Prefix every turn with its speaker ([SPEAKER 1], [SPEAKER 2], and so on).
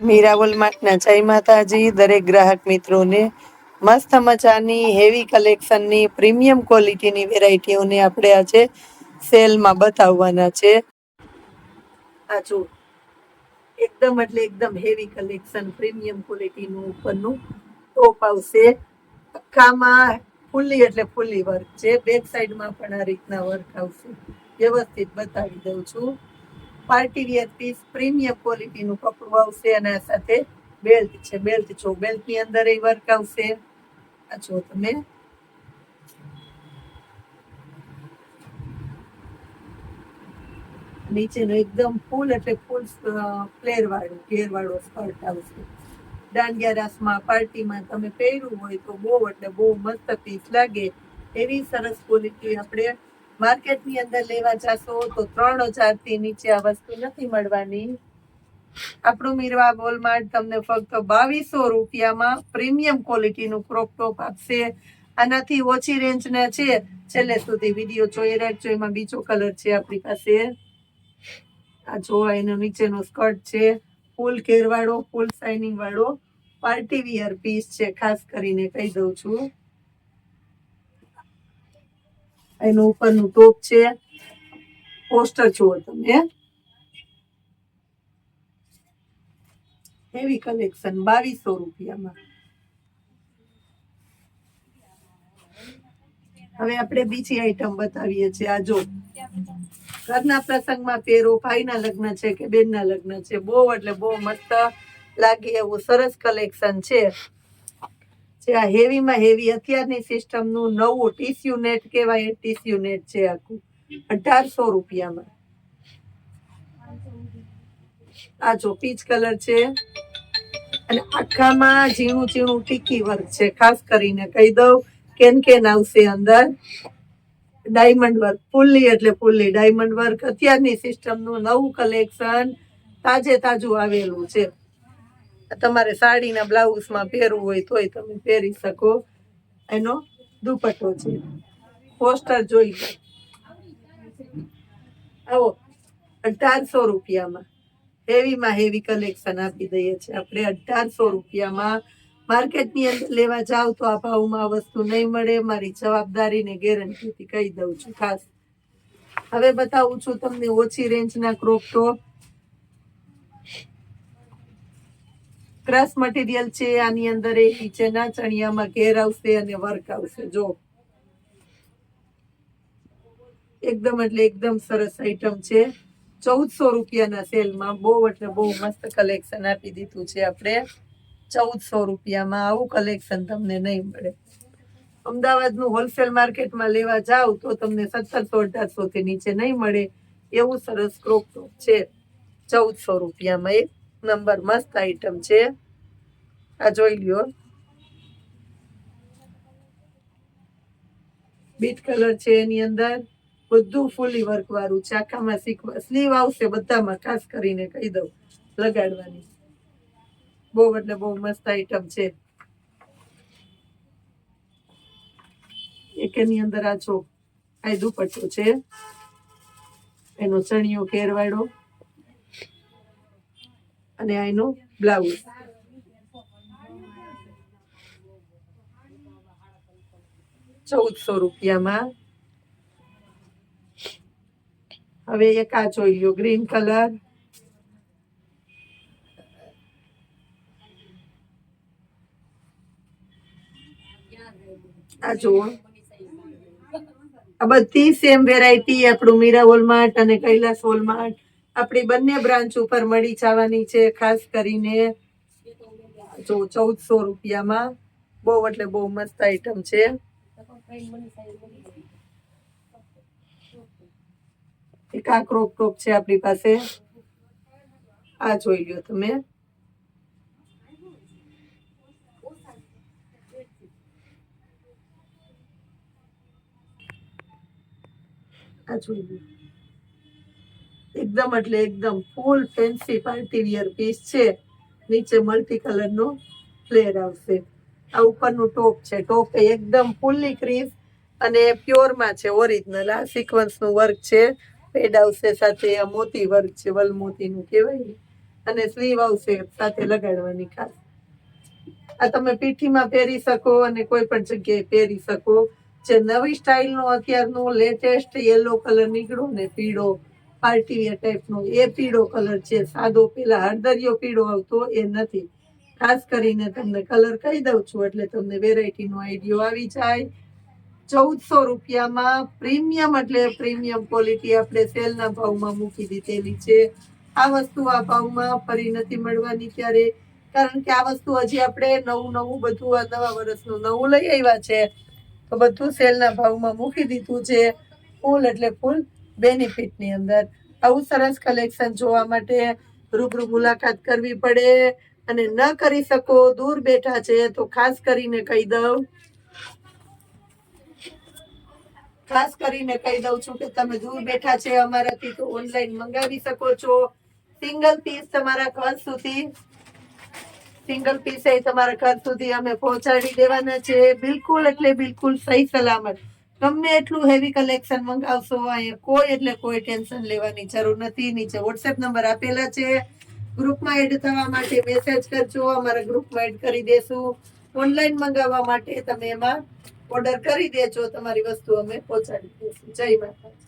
[SPEAKER 1] મીરા વોલમાર્ટના જય માતાજી, દરેક ગ્રાહક મિત્રોને મસ્ત મજાની હેવી કલેક્શનની પ્રીમિયમ ક્વોલિટીની વેરાયટીઓને આપણે આજે સેલમાં બતાવવાના છે. આ જો એકદમ એટલે એકદમ હેવી કલેક્શન પ્રીમિયમ ક્વોલિટીનું ઉપરનું ટોપ આવશે. આખામાં ફૂલી એટલે ફૂલી વર્ક છે. બેક સાઈડમાં પણ આ રીતના વર્ક આવશે. વ્યવસ્થિત બતાવી દઉં છું. પાર્ટી વિયર પીસ પ્રીમિયમ ક્વોલિટીનું કપડું આવશે અને આ સાથે બેલ્ટ છે બેલ્ટ છો બેલ્ટની અંદર એ વર્ક આવશે. આ તમે. નીચેનો એકદમ ફૂલ એટલે ફૂલ ફ્લેર વાળો ઘેર વાળો સ્કર્ટ આવશે. દાંડિયા રાસમાં પાર્ટીમાં તમે પહેર્યું હોય તો બહુ, એટલે બહુ મસ્ત પીસ લાગે. એવી સરસ ક્વોલિટી આપણે માર્કેટની અંદર લેવા જાશો તો ત્રણ હજારથી નીચે આ વસ્તુ નથી મળવાની. આપણું મીરવા વોલમાર્ટ તમને ફક્ત બાવીસો રૂપિયામાં પ્રીમિયમ ક્વોલિટીનું ક્રોપ ટોપ આપશે. આનાથી ઓછી રેન્જના છે. છેલ્લે સુધી વીડિયો જોઈ રાખજો. એમાં બીજો કલર છે આપણી પાસે. આ જોવા એનો નીચેનો સ્કર્ટ છે. ફૂલ ઘેરવાળો, ફૂલ શાઇનિંગ વાળો. પાર્ટી વિયર પીસ છે. ખાસ કરીને કહી દઉં છું. એનું ઉપરનું ટોપ છે. પોસ્ટર જુઓ તમે. હેવી કલેક્શન બાવીસો રૂપિયામાં. હવે આપણે બીજી આઈટમ બતાવીએ છીએ. આ જો. ઘરના પ્રસંગમાં પહેરો ભાઈના લગ્ન છે કે બેનના લગ્ન છે? બહુ એટલે બહુ મસ્ત લાગે એવું સરસ કલેક્શન છે. જે આ હેવીમાં હેવી અત્યારની સિસ્ટમનું નવું ટીસ્યુ નેટ કહેવાય ટીસ્યુ નેટ છે આખું. અઢારસો રૂપિયામાં. આ જો પીચ કલર છે. અને આખામાં ઝીણું ઝીણું ટીકી વર્ક છે. ખાસ કરીને કહી દઉં, કેન કેન આવશે અંદર. ડાયમંડ વર્ક ફૂલ્લી એટલે ફૂલ્લી ડાયમંડ વર્ક અત્યારની સિસ્ટમનું નવું કલેક્શન તાજે તાજું આવેલું છે. તમારે સાડીના બ્લાઉઝમાં પહેરવું હોય તોય તમે પહેરી શકો. એનો દુપટ્ટો છે. પોસ્ટર જોઈ લો. આવો. અઢારસો રૂપિયામાં. હેવીમાં હેવી કલેક્શન આપી દઈએ છીએ આપણે. અઢારસો રૂપિયામાં માર્કેટની અંદર લેવા જાવ તો આ ભાવમાં વસ્તુ નહીં મળે. મારી જવાબદારીને ગેરંટીથી કહી દઉં છું ખાસ. હવે બતાવું છું તમને ઓછી રેન્જના ક્રોપ ટોપ. ક્રશ મટીરિયલ છે, આની અંદર એ નીચેના ચણિયામાં ઘેર આવશે અને વર્ક આવશે. જો. એકદમ એટલે એકદમ સરસ આઈટમ છે. ચૌદસો રૂપિયાના સેલમાં બહુ એટલે બહુ મસ્ત કલેક્શન આપી દીધું છે આપણે. ચૌદસો રૂપિયામાં આવું કલેક્શન તમને નહીં મળે. અમદાવાદનું હોલસેલ માર્કેટમાં લેવા જાવ તો તમને સત્તરસો અઢારસો થી નીચે નહીં મળે. એવું સરસ ક્રોપ ટોપ છે. ચૌદસો રૂપિયામાં એક નંબર મસ્ત આઈટમ છે. આ જોઈ લ્યો. બીટ કલર છે એની અંદર. બધું ફૂલી વર્ક વાળું છે. આખામાં શીખવા સ્લીવ આવશે બધામાં, ખાસ કરીને કહી દઉં, લગાડવાની. બહુ એટલે બહુ મસ્ત આઈટમ છે. એક એની અંદર આ જો, આ દુપટ્ટો છે. એનો ચણિયો ઘેરવાળો અને આ એનો બ્લાઉઝ. ચૌદસો રૂપિયામાં. હવે એક આ જોઈ લો ગ્રીન કલર. આ જુઓ. આ બધી સેમ વેરાયટી આપણું મીરા વોલમાર્ટ અને કૈલાસ વોલમાર્ટ આપણી બંને બ્રાન્ચ ઉપર મળી જવાની છે, ખાસ કરીને જો ચૌદસો રૂપિયામાં. બહુ એટલે બહુ મસ્ત આઈટમ છે. એક આ ક્રોપ ટોપ છે આપણી પાસે. આ જોઈ લો તમે. આ જોઈ લ્યો. એકદમ એટલે એકદમ full fancy party wear piece છે. નીચે મલ્ટી કલરનો ફ્લેર આવશે. આ ઉપરનું ટોપ છે. ટોપ એકદમ ફૂલ્લી ક્રીઝ અને પ્યોરમાં છે ઓરિજિનલ આ સિક્વન્સનું વર્ક છે. પેડ આવશે સાથે, આ મોતી વર્ક છે, વલ મોતીનું કહેવાય. અને સ્લીવ આવશે સાથે લગાડવાની ખાસ. આ તમે પીઠીમાં પહેરી શકો અને કોઈ પણ જગ્યાએ પહેરી શકો. જે નવી સ્ટાઇલનો અત્યારનો લેટેસ્ટ યલો કલર નીકળો ને પીળો પાર્ટી વેર ટાઈપનો. એ પીળો કલર છે, સાદો પેલા હળદરિયો પીળો આવતો એ નથી. ખાસ કરીને તમને કલર કહી દઉં છું, એટલે તમને વેરાયટીનો આઈડિયો આવી જાય. ચૌદસો રૂપિયામાં પ્રીમિયમ, એટલે પ્રીમિયમ ક્વોલિટી આપણે સેલના ભાવમાં મૂકી દીધેલી છે. આ વસ્તુ આ ભાવમાં ફરી નથી મળવાની ત્યારે કારણ કે આ વસ્તુ હજી આપણે નવું નવું બધું, આ નવા વર્ષનું નવું લઈ આવ્યા છે. તો બધું સેલના ભાવમાં મૂકી દીધું છે. ફૂલ એટલે ફૂલ બેનિફિટની અંદર. આવું સરસ કલેક્શન જોવા માટે રૂબરૂ મુલાકાત કરવી પડે અને ન કરી શકો, દૂર બેઠા છે, તો ખાસ કરીને કહી દઉં. ખાસ કરીને કહી દઉં છું કે તમે દૂર બેઠા છે અમારાથી, તો ઓનલાઈન મંગાવી શકો છો. સિંગલ પીસ તમારા ઘર સુધી. સિંગલ પીસ એ તમારા ઘર સુધી અમે પહોંચાડી દેવાના છે. બિલકુલ એટલે બિલકુલ સહી સલામત. ગમે એટલું હેવી કલેક્શન મંગાવશો અહીંયા કોઈ એટલે કોઈ ટેન્શન લેવાની જરૂર નથી. નીચે વોટ્સએપ નંબર આપેલા છે. ગ્રુપમાં એડ થવા માટે મેસેજ કરજો. અમારા ગ્રુપમાં એડ કરી દેશું. ઓનલાઈન મંગાવવા માટે તમે એમાં ઓર્ડર કરી દેજો. તમારી વસ્તુ અમે પહોંચાડી દઈશું. જય માતા